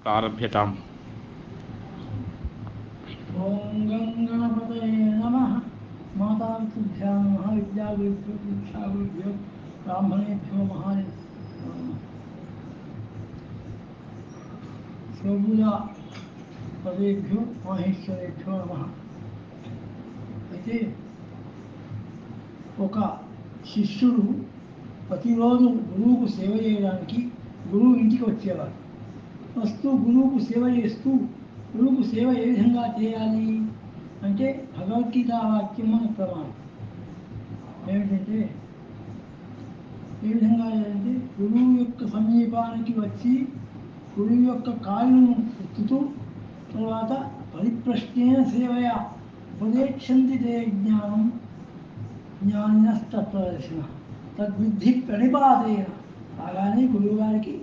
ప్రారభ్యతాం ఓం గంగణపతయే నమ మాతాభ్యా నమ విద్యాగురుభ్యో దీక్షాగురుభ్యో బ్రాహ్మణేభ్యో మహాని స్వబుధ పదేభ్యో మహేశ్వరేభ్యో నమ అయితే ఒక శిష్యుడు ప్రతిరోజు గురువుకు సేవ చేయడానికి గురువు ఇంటికి వచ్చేవారు వస్తూ గురువుకు సేవ చేస్తూ గురువుకు సేవ ఏ విధంగా చేయాలి అంటే భగవద్గీత వాక్యం మన ప్రమాణం. ఏమిటంటే ఏ విధంగా చేయాలంటే గురువు యొక్క సమీపానికి వచ్చి గురువు యొక్క కాళ్ళను ఎత్తుతూ తర్వాత పరిప్రశ్నేన సేవయ ఉపదేక్షంతి తే జ్ఞానం జ్ఞానినస్తత్వదర్శన తద్బుద్ధి ప్రణిపాదేన అలానే గురువు గారికి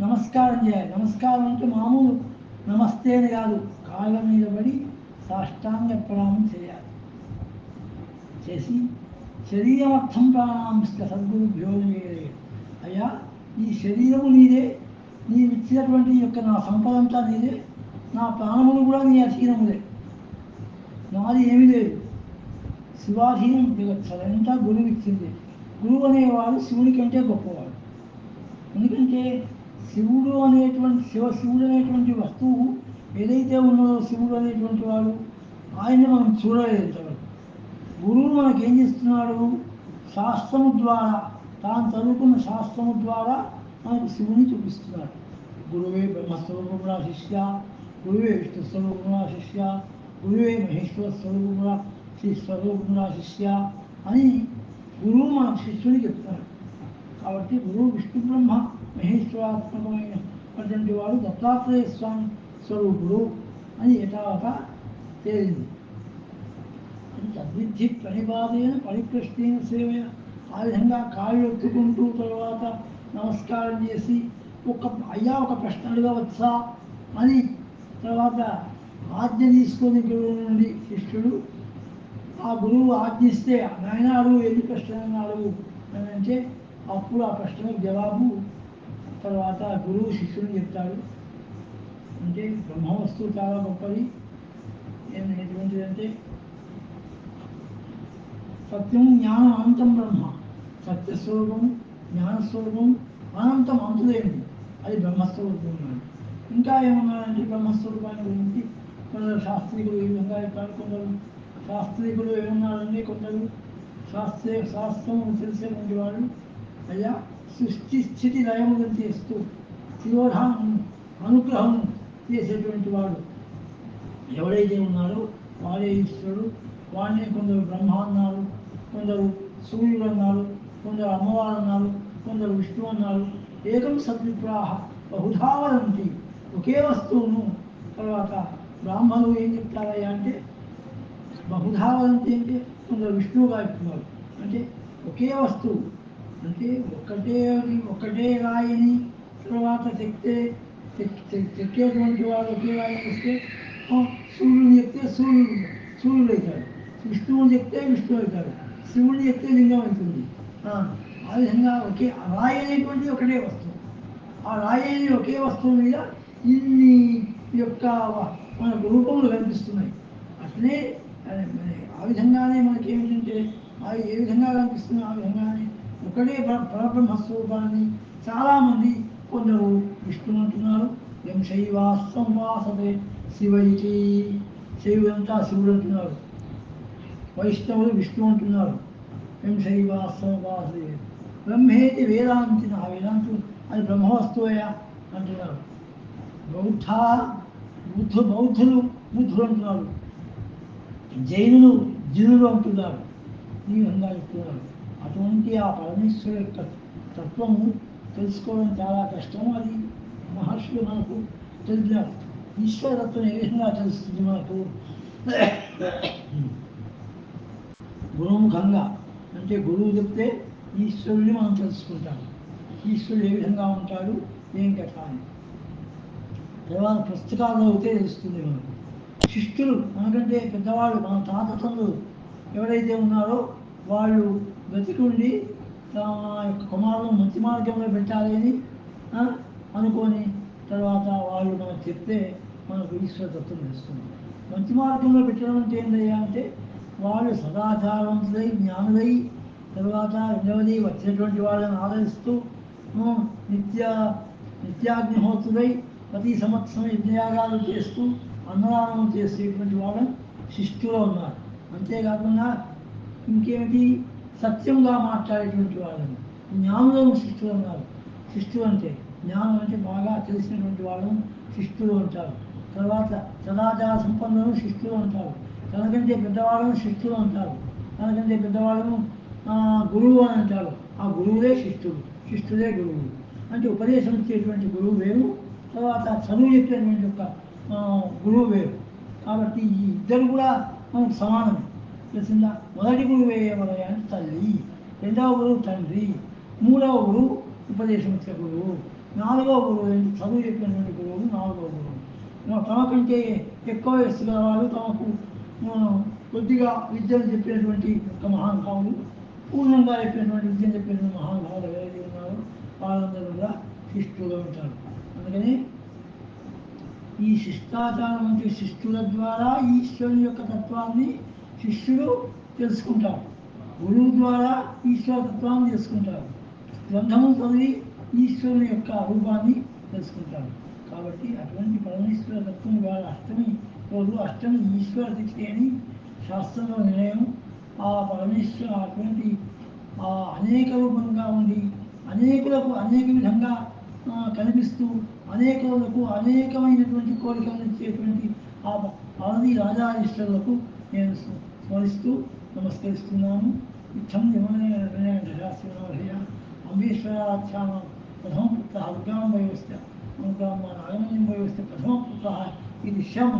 నమస్కారం చేయాలి. నమస్కారం అంటే మామూలు నమస్తే అని కాదు. కాళ్ళ మీద పడి సాష్టాంగ ప్రణామం చేయాలి. చేసి శరీరార్థం ప్రాణాంస్క సద్గురుభ్యో నీరే. అయ్యా ఈ శరీరము నీదే నీవు ఇచ్చినటువంటి యొక్క నా సంపద అంతా నీదే నా ప్రాణములు కూడా నీ అధీనములే. నాది ఏమీ లేదు. శివాధీనం జగత్సలు గురువు ఇచ్చింది. గురువు అనేవాడు శివుని కంటే గొప్పవాడు. ఎందుకంటే శివుడు అనేటువంటి శివ శివుడు అనేటువంటి వస్తువు ఏదైతే ఉన్నదో శివుడు అనేటువంటి వాడు ఆయన్ని మనం చూడలేదు ఇంతవరకు. గురువు మనకి ఏం చేస్తున్నాడు? శాస్త్రము ద్వారా తాను చదువుకున్న శాస్త్రము ద్వారా మనకు శివుని చూపిస్తున్నాడు. గురువే బ్రహ్మస్వరూపముల శిష్య గురువే విష్ణు స్వరూపముల శిష్య గురువే మహేశ్వర స్వరూపముల శ్రీ స్వరూపముల శిష్య అని గురువు మన శిష్యుని చెప్తాడు కాబట్టి గురువు విష్ణు బ్రహ్మ మహేశ్వరాత్మకమైనటువంటి వాడు దత్తాత్రేయ స్వామి స్వరూపుడు అని యథావత తేలింది. అది తద్విద్ధి ప్రణిపాదైన సేవ సేవయ ఆ విధంగా కాళ్ళు ఎత్తుకుంటూ తర్వాత నమస్కారం చేసి ఒక అయ్యా ఒక ప్రశ్న అడగవచ్చా అని తర్వాత ఆజ్ఞ తీసుకొని గురువు నుండి శిష్యుడు ఆ గురువు ఆజ్ఞిస్తే నాయన అడుగు ఎన్ని ప్రశ్నలను అడుగు అని అంటే అప్పుడు ఆ ప్రశ్నకు జవాబు తర్వాత గురువు శిష్యుడు చెప్తాడు అంటే బ్రహ్మ వస్తువు చాలా గొప్పది. ఎటువంటిది ఎటువంటిదంటే సత్యం జ్ఞాన అనంతం బ్రహ్మ. సత్యస్వరూపం జ్ఞానస్వరూపం అనంతం అంతులేంటి అది బ్రహ్మస్వరూపం. అన్నాడు ఇంకా ఏమన్నారంటే బ్రహ్మస్వరూపాన్ని గురించి? కొందరు శాస్త్రికులు ఈ విధంగా చెప్పారు. కొందరు శాస్త్రికులు ఏమన్నారంటే కొందరు శాస్త్రీయ శాస్త్రం తెలిసేటువంటి వాళ్ళు. అయ్యా సృష్టి స్థితి లయములను చేస్తూ శిరోధానం అనుగ్రహం చేసేటువంటి వాడు. ఎవడైతే ఉన్నాడో వాడే ఈశ్వరుడు వాడినే కొందరు బ్రహ్మ అన్నారు కొందరు సూర్యుడు అన్నారు కొందరు అమ్మవారు అన్నారు కొందరు విష్ణు అన్నారు ఏకం సద్విప్రాహ బహుధా వదంతి ఒకే వస్తువును. తర్వాత బ్రాహ్మణులు ఏం చెప్తారయ్యా అంటే బహుధా వదంతి అంటే కొందరు విష్ణువుగా చెప్తున్నారు అంటే ఒకే వస్తువు అంటే ఒకటే ఒకటే రాయిని తర్వాత చెక్తే చెక్- చెక్కేటువంటి వాడు ఒకే రాయిని వస్తే సూర్యుని చెప్తే సూర్యుడు సూర్యుడు అవుతాడు విష్ణువుని చెప్తే విష్ణు అవుతాడు శివుని చెప్తే లింగం అవుతుంది. ఆ, విధంగా ఒకే రాయి అనేటువంటి ఒకటే వస్తువు. ఆ రాయి అనే ఒకే వస్తువు మీద ఇన్ని యొక్క మనకు రూపములు కనిపిస్తున్నాయి. అట్లే ఆ విధంగానే మనకి ఏమిటంటే అది ఏ విధంగా కనిపిస్తుంది ఆ విధంగానే ఒకటే పర- పరబ్రహ్మ స్వరూపాన్ని చాలామంది కొందరు విష్ణు అంటున్నారు ఎం శైవా సంవాసతే శివైకి శైవులంతా శివుడు అంటున్నారు వైష్ణవులు విష్ణు అంటున్నారు ఎం శైవా వాసతే బ్రహ్మేతి వేదాంతిన ఆ వేదాంతులు అది బ్రహ్మవస్తువయ్యా అంటున్నారు బౌద్ధ బుద్ధ బౌద్ధులు బుద్ధులు అంటున్నారు జైనులు జినులు అంటున్నారు. ఈ విధంగా చెప్తున్నారు అటువంటి ఆ పరమేశ్వరు యొక్క తత్వము తెలుసుకోవడం చాలా కష్టం అది మహర్షులు మనకు తెలిపారు. ఈశ్వరత్వం ఏ విధంగా తెలుస్తుంది మనకు? గురుముఖంగా అంటే గురువు చెప్తే ఈశ్వరుని మనం తెలుసుకుంటాం ఈశ్వరుడు ఏ విధంగా ఉంటాడు? ఏం కథ అని. తర్వాత పుస్తకాల్లో అయితే తెలుస్తుంది మనకు. శిష్యులు మనకంటే పెద్దవాళ్ళు మన తాత తండ్రులు ఎవరైతే ఉన్నారో వాళ్ళు బ్రతికుండి తమ యొక్క కుమారులను మంచి మార్గంలో పెట్టాలి అని అనుకొని తర్వాత వాళ్ళు మనకు చెప్తే మనకు ఈశ్వరతత్వం తెలుస్తుంది. మంచి మార్గంలో పెట్టడం అంటే ఏంటయ్యా అంటే వాళ్ళు సదాచారవంతులై జ్ఞానులై తర్వాత రెండవది వచ్చినటువంటి వాళ్ళని ఆదరిస్తూ నిత్య నిత్యాగ్నిహోత్రులై ప్రతి సంవత్సరం యజ్ఞయాగాలు చేస్తూ అన్నదానం చేసేటువంటి వాళ్ళని శిష్యులో ఉన్నారు. అంతేకాకుండా ఇంకేమిటి? సత్యంగా మాట్లాడేటువంటి వాళ్ళని. జ్ఞానులను శిష్యులు అన్నారు శిష్యులు అంటే జ్ఞానం అంటే బాగా తెలిసినటువంటి వాళ్ళను శిష్యులు అంటారు. తర్వాత సదాచార సంపన్నులను శిష్యులు అంటారు. తనకంటే పెద్దవాళ్ళను శిష్యులు అంటారు. తనకంటే పెద్దవాళ్ళను గురువు అని అంటారు. ఆ గురువులే శిష్టులు శిష్యులే గురువు అంటే ఉపదేశం ఇచ్చేటువంటి గురువు వేరు. తర్వాత చదువు చెప్పేటువంటి ఒక గురువు వేరు. కాబట్టి ఈ ఇద్దరు కూడా మనకు సమానమే. తెలిసిందా మొదటి గురువు ఎవరయ్యా తల్లి. రెండవ గురువు తండ్రి. మూడవ గురువు ఉపదేశం ఇచ్చే గురువు. నాలుగవ గురువు చదువు చెప్పినటువంటి గురువు నాలుగవ గురువు. తమ తమకంటే ఎక్కువ వయస్సు గల వాళ్ళు తమకు కొద్దిగా విద్యను చెప్పినటువంటి ఒక మహానుభావులు పూర్ణంగా చెప్పినటువంటి విద్యను చెప్పినటువంటి మహానుభావులు ఎవరైతే ఉన్నారో వాళ్ళందరూ కూడా శిష్టులుగా ఉంటారు. అందుకని ఈ శిష్టాచారం అంటే శిష్టుల ద్వారా ఈశ్వరుని యొక్క తత్వాన్ని శిష్యుడు తెలుసుకుంటారు. గురువు ద్వారా ఈశ్వర తత్వాన్ని తెలుసుకుంటారు. గ్రంథము చదివి ఈశ్వరుని యొక్క రూపాన్ని తెలుసుకుంటారు. కాబట్టి అటువంటి పరమేశ్వర తత్వం ద్వారా అష్టమి రోజు అష్టమి ఈశ్వర తిథి అని శాస్త్రంలో నిర్ణయం. ఆ పరమేశ్వర అటువంటి ఆ అనేక రూపంగా ఉండి అనేకులకు అనేక విధంగా కనిపిస్తూ అనేకులకు అనేకమైనటువంటి కోరికలను ఇచ్చేటువంటి ఆ ఆది రాజాధీశ్వరులకు నేను స్మరిస్తూ నమస్కరిస్తున్నాను. ఇచ్చం యమనయ అంబేశ్వరాఖ్యాన ప్రథమపుత్ర పుత్ర దుర్గాం అనుగ్రామ అనుగామ నాగమయం వయోస్త ప్రథమ ఇది శం